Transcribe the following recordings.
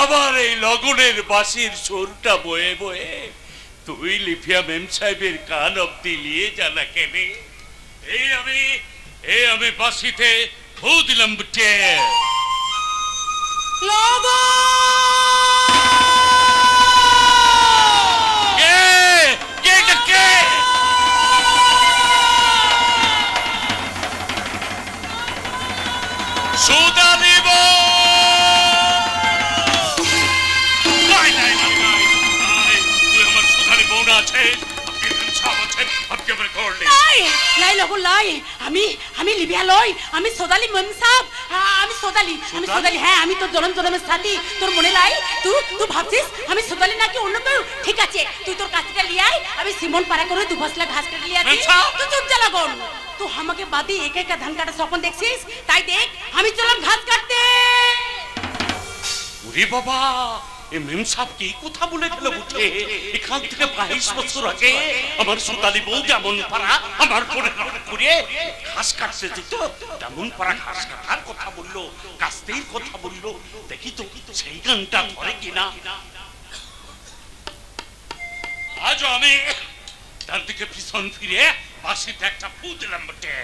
আবার এই লগনের বাসির সোরটা বয়ে বয়ে তুই লিফিয়া মেম সাহেবের কান অব্দি নিয়ে জানা কেনে। এই আমি এই আমি বাঁশিতে ফু দিলাম বুটে লাই লাই লগো লাই। আমি আমি লিবিয়া লই আমি সোদালি মম সাহেব আমি সোদালি আমি সোদালি? হ্যাঁ আমি তোর জনম জনমের সাথী। তোর মনে লাই? তুই তুই ভাবছিস আমি সোদালি নাকি অন্য কেউ? ঠিক আছে তুই তোর কাছটা লিয়ে আয়। আমি সিমন পাড়া করে দু ফসলা ঘাস কেটে লিয়ে আচ্ছা। তুই চুপ যা লাগন তুই আমাকে বাদি একা একা ধান কাটার স্বপ্ন দেখছিস? তাই দেখ আমি চলাম ঘাস কাটতে। ওরে বাবা এ মেম সাহেব কি কথা বলে গেল বুঝে এখান থেকে বাইশ বছর আগে আমার সোতালি বউ যেমন পারা আমার পরে করে ঘাস কাটতে দিত তেমন পারা ঘাস কাটার কথা বলল কাস্তের কথা বলল। দেখি তো সেই গানটা ধরে কিনা। আজ আমি তার দিকে পিছন ফিরে বাসিতে একটা ফু দিলাম বটে।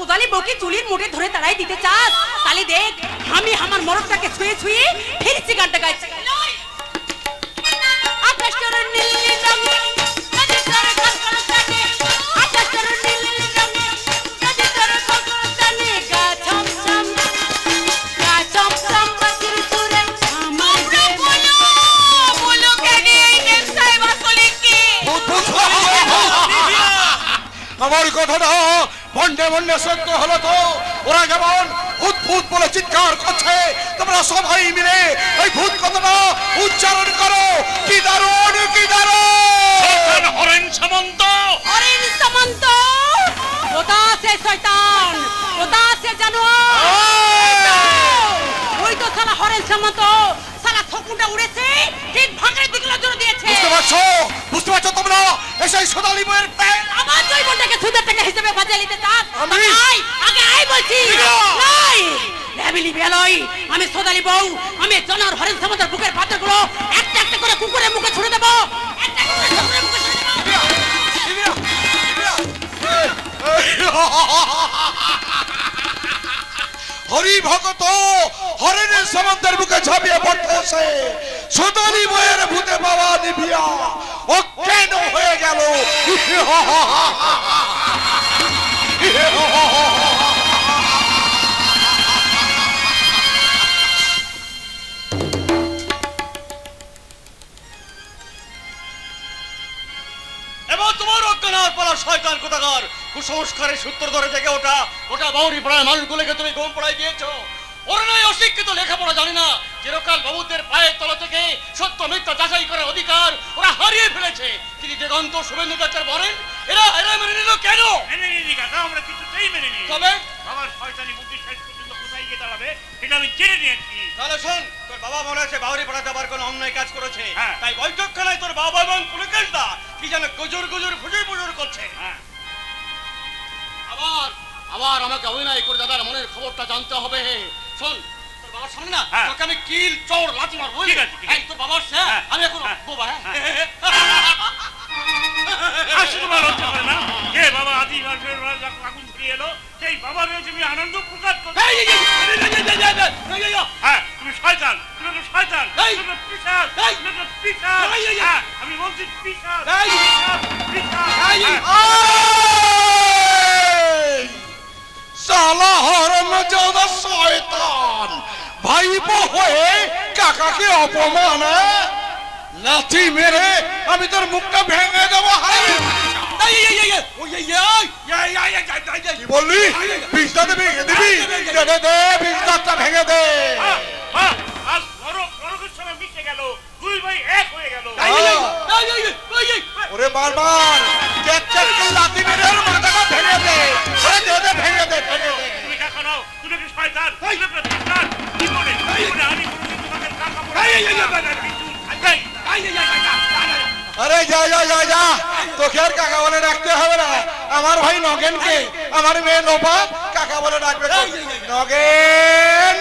সোদালি বউকে চুলির মোটে ধরে তাড়াই দিতে চাস? তাহলে দেখ আমি আমার মরদটাকে ছুঁয়ে ছুঁয়ে ফিরছি গানটা গাইছি। আকাশ নীল রঙ নদী তোর কলকল তানে আকাশ তোর নীল রঙ নদী তোর কলকল তানে গা ছম ছম গা ছম ছম বাসির সুরে আমার বলো বলো কেন এই মেম সাহেব আসলে কি আমার কথাটা বন্ডে বন্ডে সত্য হলো তো। ওরা যেমন ভূত ভূত বলে চিৎকার করছে তোমরা সবাই মিলে ওই ভূত কথাটা উচ্চারণ করো। কি দারুণ কি দারুণ! হরেন সামন্ত। হরেন সামন্ত। খোদা সে শয়তান খোদা সে জানোয়ার ওই তো সালা হরেন সামন্ত সালা থকুনটা উড়েছে ঠিক ভাঙড়ের দিকে নজর দিয়েছে। বুঝতে পারছ? বুঝতে পারছ তোমরা? এসে সোনালী বইয়ের প্যান আমার জৈবনটাকে সুদের টাকা হিসেবে বাজিয়ে নিতে চাস আমি? আই আগে আই বলছি। নাই লেবিলি বেলই আমি সোদালি বউ আমি জনার হরেন সামন্তের বুকের পাত্রগুলো একটা একটা করে কুকুরের মুখে ছুড়ে দেবো। একটা একটা করে কুকুরের মুখে ছুড়ে হরি ভগত হরেনের সমন্তের বুকে ঝাঁপিয়ে পড়তেছে সোনালী বইয়ের ভূতে বাবা নিভিয়া। কেন হয়ে গেল। এবার তোমার অজ্ঞানার পালা শয়তান কোথাকার? কুসংস্কারের সূত্র ধরে জেগে ওটা ওটা বাউরি পাড়ার মানুষগুলোকে তুমি ঘুম পড়াই দিয়েছ। ওরা নয় অশিক্ষিত লেখাপড়া জানি না। চিরকাল বাবুদের পায়ের তলা থেকে সত্য মিথ্যা যাচাই করার অধিকার ওরা হারিয়ে ফেলেছে। তিনি দিগন্ত শুভেন্দু চাচার বলেন এরা এরা মেনে নিল কেন? মেনে কাকা আমরা কিছুতেই মেনে নিই তবে? বাবার শয়তানি বুদ্ধি শেষ পর্যন্ত কোথায় গিয়ে দাঁড়াবে সেটা আমি জেনে নিয়েছি। তাহলে শোন তোর বাবা মনে আছে বাউরি পাড়াতে আবার কোনো অন্যায় কাজ করেছে? হ্যাঁ। তাই বৈঠকখানায় তোর বাবা এবং পুলিশ দা কি যেন গুজুর গুজুর ফুজুর ফুজুর করছে। হ্যাঁ। আবার আবার আমাকে অভিনয় করে দাদার মনের খবরটা জানতে হবে। শোন বাবার সামনে না তোকে হ্যাঁ আমি বলছি পিসার পিসার সালা হরম ভাইপো হয়ে কাকাকে অপমানা লাথি মেরে আমি তোর মুখটা ভেঙে দেবো হাই বললি বিষটাতে ভেঙে দিবি দে দে বিষটা ভেঙে দে ওরে বারবার আরে যা যা যা যা। তোকে আর কাকা বলে ডাকতে হবে না। আমার ভাই নগেনকে আমার মেয়ে নোপা কাকা বলে ডাকবে। নগেন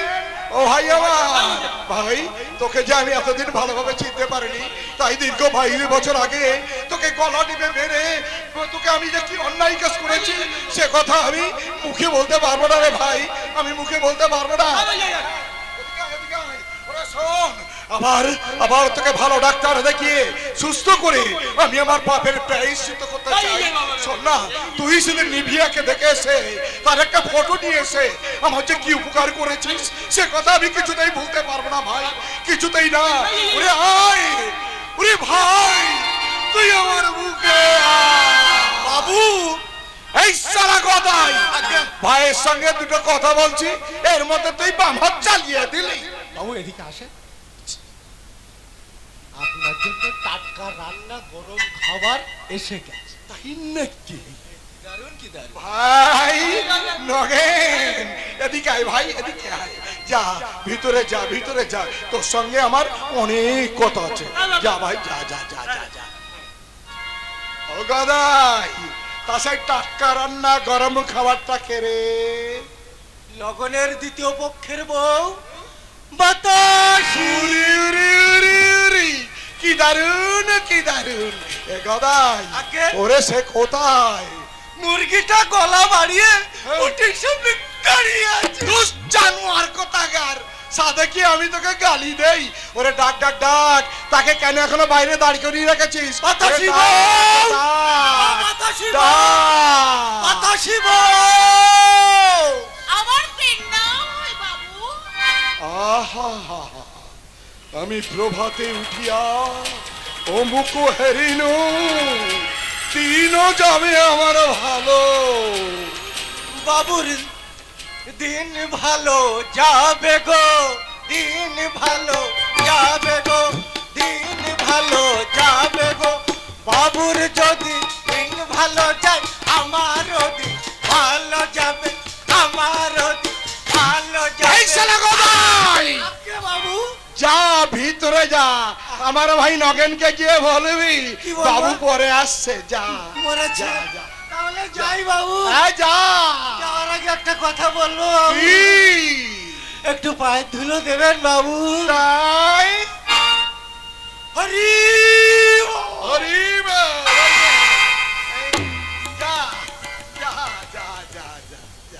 ও ভাই আমার। ভাই তোকে যে আমি এতদিন ভালোভাবে চিনতে পারিনি তাই দীর্ঘ বাইশ বছর আগে তোকে গলা টিপে মেরে তোকে আমি যে কি অন্যায় কাজ করেছি সে কথা আমি মুখে বলতে পারব না রে ভাই। আমি মুখে বলতে পারব না। শোন, আবার আবার তোকে ভালো ডাক্তার দেখিয়ে সুস্থ করে আমি আমার পাপের প্রায়শ্চিত্ত করতে চাই। শোন না তুই সেদিন নিভিয়াকে দেখে এসে তার একটা ফটো নিয়ে এসে আমার যে কি উপকার করেছিস সে কথা আমি কিছুতেই ভুলতে পারব না ভাই কিছুতেই না। ওরে আয় ওরে ভাই তুই আমার বুকে বাবু এই সারা কথাই। ভাইয়ের সঙ্গে দুটো কথা বলছি এর মধ্যে তুই বাম হাত চালিয়ে দিলি। বাবু এদিকে আসে আপনার জন্য টাটকা রান্না গরম খাবার এসে গেছে। তাই নাকি? দারুণ কি দারুণ। ভাই নগেন এদিকে আয় ভাই এদিকে আয়। যা ভিতরে যা ভিতরে যা। তোর সঙ্গে আমার অনেক কথা আছে। যা ভাই যা যা যা যা যা। ও গাদাই তাছাই টাটকা রান্না গরম খাবারটা কেড়ে লগনের দ্বিতীয় পক্ষের বউ বাতাস। উরি উরি উরি। কি দারুণ কি দারুণ এ গদাই ওরে সে কোথায়? মুরগিটা গলা বাড়িয়ে ওটির সামনে দাঁড়িয়ে আছে। দুষ জানোয়ার কোথাকার? সাদে কি আমি তোকে গালি দেই? ওরে ডাক ডাক ডাক তাকে কেন এখনও বাইরে দাঁড় করিয়ে রেখেছিস! আমার পেন না বাবু। আহা আমি প্রভাতে উঠিয়া অমুক হেরিনু যাবে আমার ভালো। বাবুর দিন ভালো যাবে গো, দিন ভালো যাবে গো, দিন ভালো যাবে গো। বাবুর যদি দিন ভালো যায়, আমারও দিন ভিতরে যা। আমার ভাই নগেনকে গিয়ে বলবি বাবু পরে আসছে যা যা, যা। তাহলে যাই বাবু। হ্যাঁ, যা। যাওয়ার আগে একটা কথা বলব একটু পায়ের ধুলো দেবেন বাবু। তাই? হরি।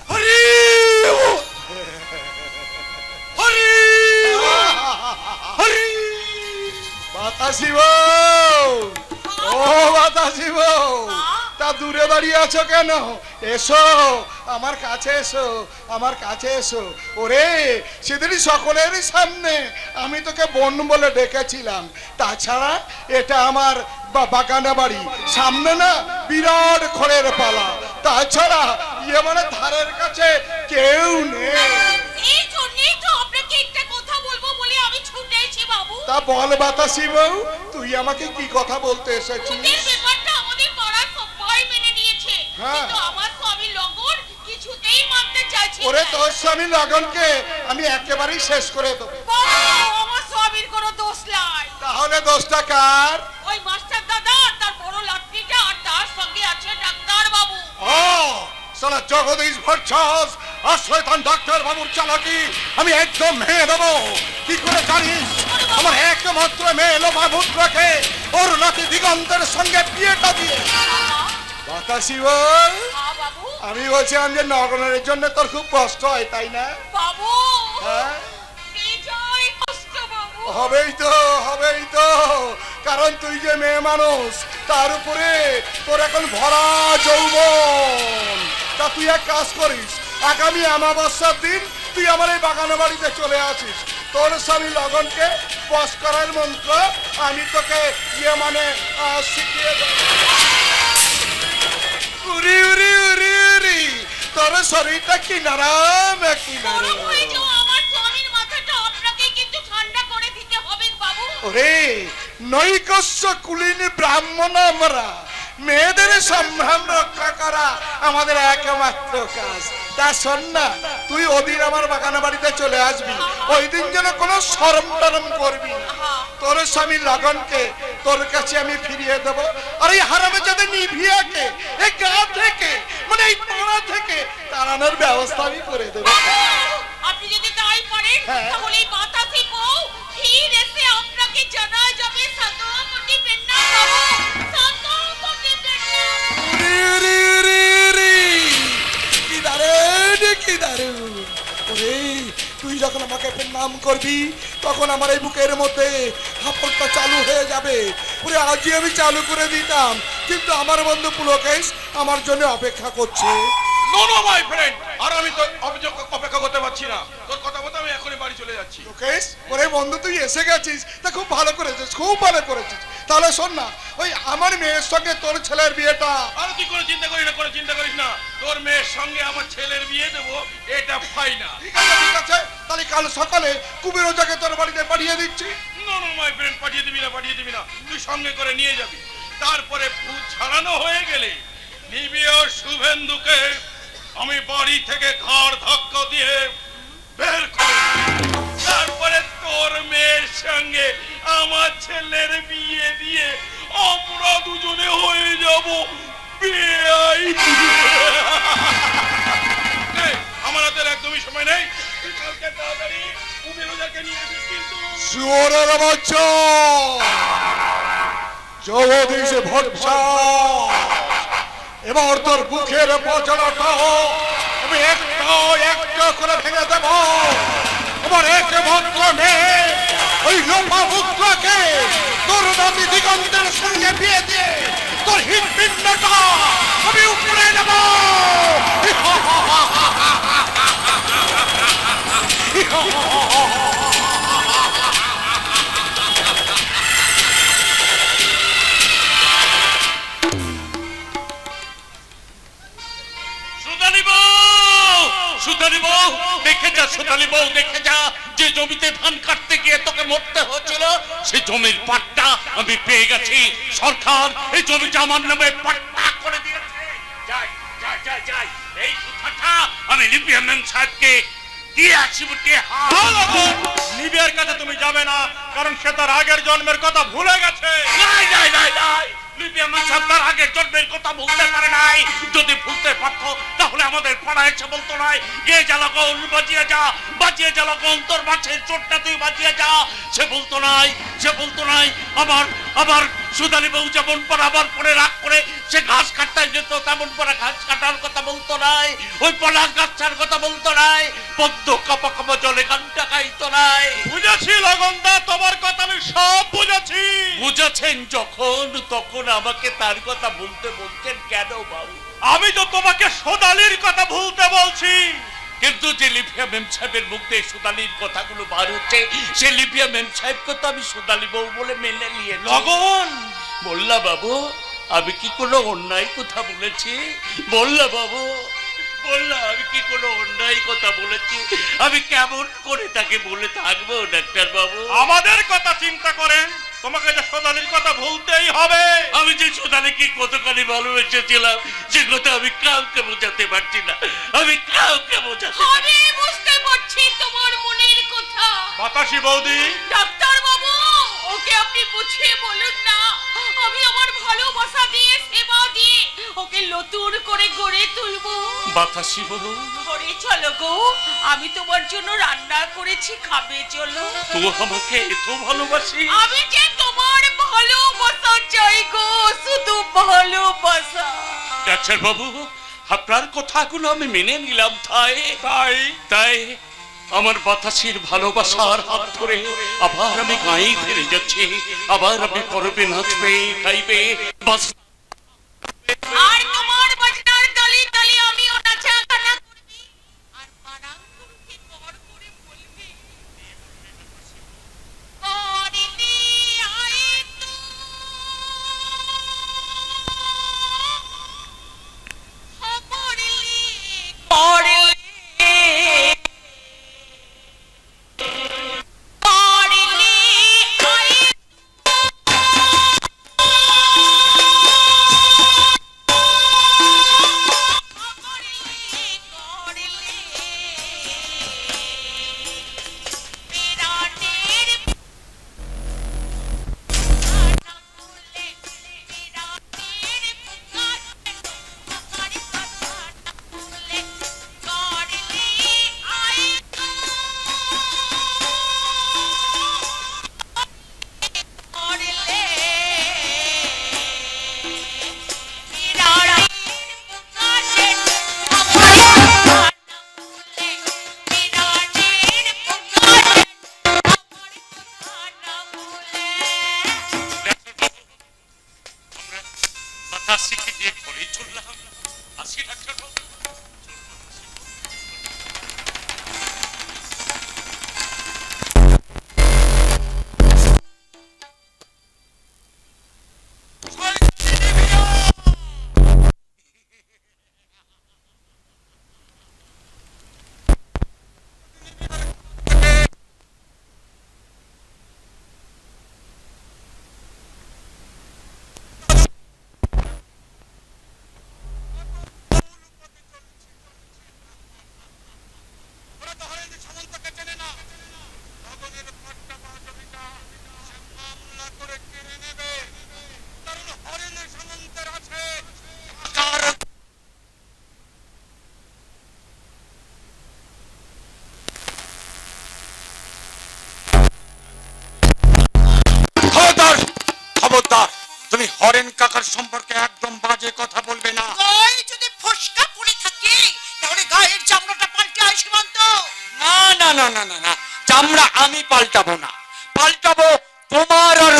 হরি হরি হরি বাতাসি বউ ও বাতাসি বউ তা দূরে দাঁড়িয়ে আছো কেন? এসো, আমার কাছে এসো, আমার কাছে এসো। ওরে, সেদিনই সকলের সামনে আমি তোকে বোন বলে ডেকেছিলাম। তাছাড়া এটা আমার বাগানে বাড়ি। সামনে না বিরাট খড়ের পালা। তাছাড়া ইয়ে মানে ধারের কাছে কেউ নেই। কথা বলব বলে আমি ছুটে এসেছি বাবু। তা বল বাতাসি বউ তুই আমাকে কি কথা বলতে এসেছিস? ব্যাপারটা আমাদের পাড়ার সবাই মেনে নিয়েছে। হ্যাঁ। কিন্তু আমার স্বামী লগন কিছুতেই মানতে চাইছে ওরে তোর স্বামী লগনকে আমি একেবারেই শেষ করে দেবো। আমার স্বামীর কোনো দোষ নাই। তাহলে দোষটা কার? ওই মাস্টার দাদা তার বড় লাট্টিটা আর তার সঙ্গে আছে ডাক্তার বাবু। ও সালা জগদীশ ভট্টাস আর শয়তান ডাক্তার বাবুর চালাকি আমি একদম ভেঙে দেবো। কি করে জানিস? আমার একমাত্র মেয়ে এলো বাবুত্রকে ওর নাতি দিগন্তের সঙ্গে বিয়েটা দিয়ে। বাতাসি বল। আমি বলছিলাম যে নগনের জন্য তোর খুব কষ্ট হয় তাই না? বাবু। হ্যাঁ? হবেই তো হবেই তো। কারণ তুই যে মেয়ে মানুষ তার উপরে তোর এখন ভরা যৌবন। তা তুই এক কাজ করিস আগামী আমাবস্যার দিন তুই আমার এই বাগানে বাড়িতে চলে আসিস। তোর স্বামী লগনকে বস করার মন্ত্র আমি তোকে ইয়ে মানে শিখিয়ে উরি উরি উরি উরি তোর শরীরটা কি নারাম কি ওরে নৈকস্য কুলিনী ব্রাহ্মণ আমরা। মেয়েদের সম্ভ্রাম রক্ষা করা আমাদের একমাত্র কাজ। তা শোন না তুই ওদিন আমার বাগানে বাড়িতে চলে আসবি। ওই দিন যেন কোনো সরম টরম করবি তোর স্বামী লগনকে তোর কাছে আমি ফিরিয়ে দেব। আর এই হারামে যাতে নিভিয়াকে এই গা থেকে মানে এই পাড়া থেকে তাড়ানোর ব্যবস্থা আমি করে দেবো। আপনি যদি তাই পারেন হ্যাঁ। তাহলে এই বাতাসি বউ ফির এসে আপনাকে জানা যাবে সাতমতি পেন্না বাবু কি দারুণ। তুই যখন আমাকে নাম করবি, তখন আমার এই বুকের মধ্যে হাপড়টা চালু হয়ে যাবে ওরে, আজই আমি চালু করে দিতাম, কিন্তু আমার বন্ধু পুলকেশ আমার জন্য অপেক্ষা করছে নো নো মাই ফ্রেন্ড আর আমি তো অপেক্ষা করতে পারছি না। তোর কথা মতো আমি এখনই বাড়ি চলে যাচ্ছি। লোকেশ ওরে বন্ধু তুই এসে গেছিস? তা খুব ভালো করেছিস খুব ভালো করেছিস। তাহলে শোন না ওই আমার মেয়ের সঙ্গে তোর ছেলের বিয়েটা। আর তুই কোনো চিন্তা করিস না কোনো চিন্তা করিস না। তোর মেয়ের সঙ্গে আমার ছেলের বিয়ে দেবো এটা ফাইনাল ঠিক আছে ঠিক আছে। তাহলে কাল সকালে কুবের ওজাকে তোর বাড়িতে পাঠিয়ে দিচ্ছি। নো নো মাই ফ্রেন্ড পাঠিয়ে দিবি না পাঠিয়ে দিবি না। তুই সঙ্গে করে নিয়ে যাবি। তারপরে ভূত ছাড়ানো হয়ে গেলে নিবিয়ে শুভেন্দুকে। আমি বাড়ি থেকে ঘর ধাক্কা দিয়ে বের তারপরে তোর মেয়ের সঙ্গে আমার ছেলের বিয়ে দিয়ে আমরা দুজনে হয়ে যাব আমার হাতের একদমই সময় নেই। তাড়াতাড়ি নিয়ে কিন্তু। জগদীশ এবার তোর বুকের পচড়াটা আমি একটা একটা করে ভেঙে দেব। আমার ভক্ত মেয়ে, ওই লোপা মুক্তাকে তোর নদী দিগন্তের সঙ্গে বিয়ে দিয়ে তোর হৃদপিণ্ডটা দেখে বউ দেখে যা যে জমিতে ধান কাটতে গিয়ে তোকে মরতে হয়েছিল সেই জমির পাট্টা আমি পেয়ে গেছি। সরকার এই জমিটা আমার নামে পাট্টা করে দিয়েছে। যাই যাই যাই যাই এই কথাটা আমি লিপিয়া ম্যাম সাহেবকে দিয়ে কাছে তুমি যাবে না কারণ সে তার আগের জন্মের কথা ভুলে গেছে। নাই নাই নাই নাই আমার আগে জন্মের কথা ভুলতে পারে নাই। যদি ভুলতে পারত, তাহলে আমাদের পাড়ায় এসে বলতো নাই, গে জ্বালাগন বাজিয়ে যা, বাজিয়ে জ্বালাগন তোর মাছের চোটটা তুই বাজিয়ে যা। সে বলতো নাই, সে বলতো নাই, আমার আবার সুদানি বউ যেমন পর আবার পরে রাগ করে সে ঘাস কাটতে যেত তেমন পরে ঘাস কাটার কথা বলতো নাই ওই পলাশ গাছটার কথা বলতো নাই পদ্ম কাপা কাপা জলে গানটা গাইতো নাই। বুঝেছি লগনদা তোমার কথা আমি সব বুঝেছি। বুঝেছেন যখন তখন আমাকে তার কথা বলতে বলছেন কেন বাবু? আমি তো তোমাকে সোদালির কথা ভুলতে বলছি। কিন্তু যে লিপিয়া মেম সাহেবের মুখ দিয়ে সুদালির কথাগুলো বার হচ্ছে সে লিপিয়া মেম সাহেবকে তো আমি সুদালি বউ বলে মেনে নিয়ে লগন বললা বাবু আমি কি কোনো অন্যায় কথা বলেছি? বললা বাবু বললা আমি কি কোনো অন্যায় কথা বলেছি? আমি কেমন করে তাকে বলে থাকব ডাক্তার বাবু আমাদের কথা চিন্তা করেন। তোমাকে যে সোদালির কথা ভুলতেই হবে। আমি যে সোনালিকে কতখানি ভালোবেসেছিলাম সে কথা আমি কাউকে বোঝাতে পারছি না। আমি কাউকে বোঝাতে বুঝতে পারছি তোমার মনের কথা। বাতাসি বৌদি। ডাক্তার বাবু ওকে আপনি বুঝিয়ে বলুন না। আমি আমার ভালোবাসা দিয়ে সেবা দিয়ে ওকে নতুন করে গড়ে তুলবো। বাতাসি ঘরে চলো গো আমি তোমার জন্য রান্না করেছি খাবে চলো। তো আমাকে এত ভালোবাসি। আমি যে ভালোবাসা চাই গো শুধু ভালোবাসা ডাক্তার বাবু আপনার কথাগুলো আমি মেনে নিলাম তাই। তাই? তাই আমার বাতাসের ভালোবাসার হাত ধরে আবার আমি গায়ে ফিরে যাচ্ছি। আবার আমি পরবে নাচবে খাইবে। বাস। আর তোমার হরেন কাকার সম্পর্কে একদম বাজে কথা বলবে না। গায়ে যদি ফসকা পড়ে থাকে তাহলে গায়ের চামড়াটা পাল্টে তো না না না না না না। চামড়া আমি পাল্টাবো না পাল্টাবো তোমার আর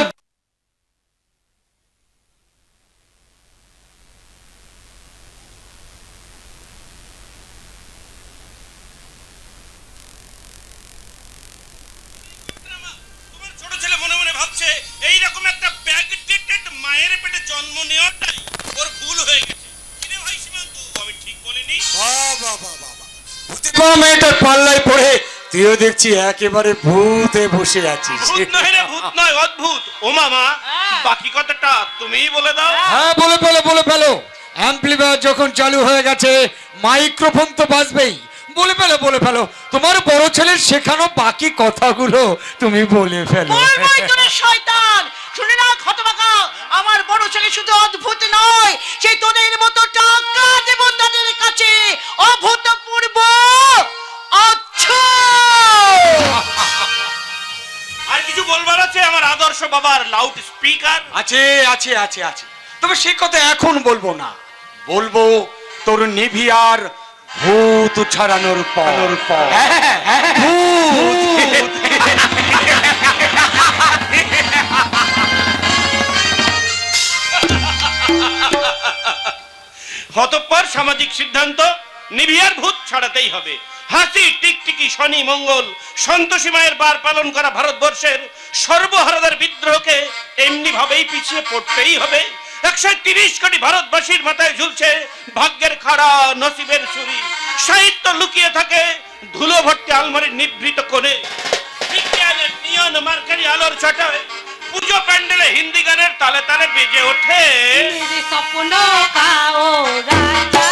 তোমার ছোট ছেলে মনে মনে ভাবছে এইরকম একটা ব্যাকডেটেড মায়ের পেটে জন্ম নেওয়াটাই ওর ভুল হয়ে গেছে কিরে ভাই সীমান্ত আমি ঠিক বলিনি বাবা বাবা মেয়েটার পাল্লায় পড়ে তুইও দেখছি একেবারে ভূতে বসে আছিস। ভূত নয় রে ভূত নয় অদ্ভুত। ও মামা বাকি কথাটা তুমিই বলে দাও। হ্যাঁ বলে ফেলো বলে ফেলো। অ্যাম্পলিফায়ার যখন চালু হয়ে গেছে মাইক্রোফোন তো বাজবেই। বলে ফেলো বলে ফেলো। তোমার বড় ছেলের শেখানো বাকি কথাগুলো তুমি বলে ফেলো। শয়তান। শুনে না আমার বড় ছেলে শুধু অদ্ভুত নয় সেই তোদের বাবার লাউড স্পিকার আছে আছে আছে আছে। তবে সে কথা এখন বলব না। বলব তোর নিভিয়ার ভূত ছাড়ানোর পর। হ্যাঁ, হ্যাঁ, ভূত। হতপ্পর সামাজিক সিদ্ধান্ত নিভিয়ার ভূত ছাড়াতেই হবে। হাতি টিকটিকি, শনি, মঙ্গল, সন্তোষী মায়ের বার পালন করা ভারতবর্ষের সর্বহারাদার বিদ্রোহকে এমনি ভাবেই পিছিয়ে পড়তেই হবে। একশো তিরিশ কোটি ভারতবাসীর মাথায় ঝুলছে ভাগ্যের খাড়া নসিবের ছুরি। সাহিত্য লুকিয়ে থাকে ধুলো ভর্তি আলমারির নিভৃত কোণে। বিজ্ঞানের নিয়ন মার্কারি আলোর ছটায় পুজো প্যান্ডেলে হিন্দি গানের তালে তালে বেজে ওঠে। সপন পাও রাজা।